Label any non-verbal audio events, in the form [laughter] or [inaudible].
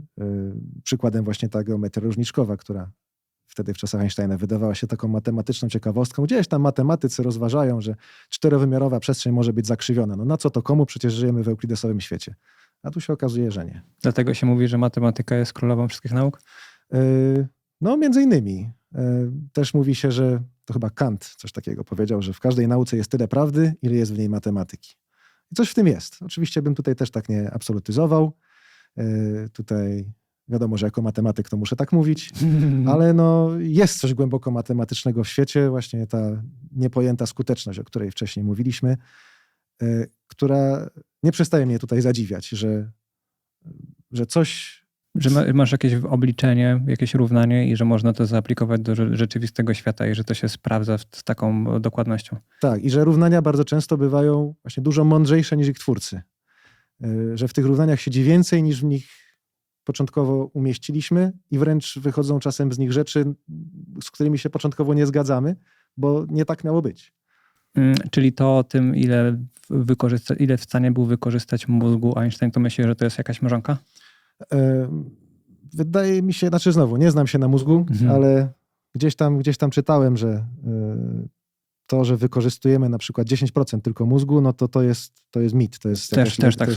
y, przykładem właśnie ta geometria różniczkowa, która wtedy w czasach Einsteina wydawała się taką matematyczną ciekawostką. Gdzieś tam matematycy rozważają, że czterowymiarowa przestrzeń może być zakrzywiona. No na co to komu? Przecież żyjemy w euklidesowym świecie. A tu się okazuje, że nie. Dlatego się mówi, że matematyka jest królową wszystkich nauk? Y, No, między innymi. Y, Też mówi się, że to chyba Kant coś takiego powiedział, że w każdej nauce jest tyle prawdy, ile jest w niej matematyki. I coś w tym jest. Oczywiście bym tutaj też tak nie absolutyzował. Y, Tutaj wiadomo, że jako matematyk to muszę tak mówić, [laughs] ale no, jest coś głęboko matematycznego w świecie, właśnie ta niepojęta skuteczność, o której wcześniej mówiliśmy, y, która nie przestaje mnie tutaj zadziwiać, że, że coś Że ma, masz jakieś obliczenie, jakieś równanie i że można to zaaplikować do rze- rzeczywistego świata i że to się sprawdza z taką dokładnością. Tak, i że równania bardzo często bywają właśnie dużo mądrzejsze niż ich twórcy. Y, Że w tych równaniach siedzi więcej niż w nich początkowo umieściliśmy i wręcz wychodzą czasem z nich rzeczy, z którymi się początkowo nie zgadzamy, bo nie tak miało być. Mm, Czyli to o tym, ile, wykorzysta, ile w stanie był wykorzystać mózgu Einstein, to myślę, że to jest jakaś mrzonka? Y, Wydaje mi się, znaczy znowu, nie znam się na mózgu, Mhm. ale gdzieś tam, gdzieś tam czytałem, że y, to, że wykorzystujemy na przykład 10% tylko mózgu, no to to jest, to jest mit. To jest Też- jakaś, też tak jest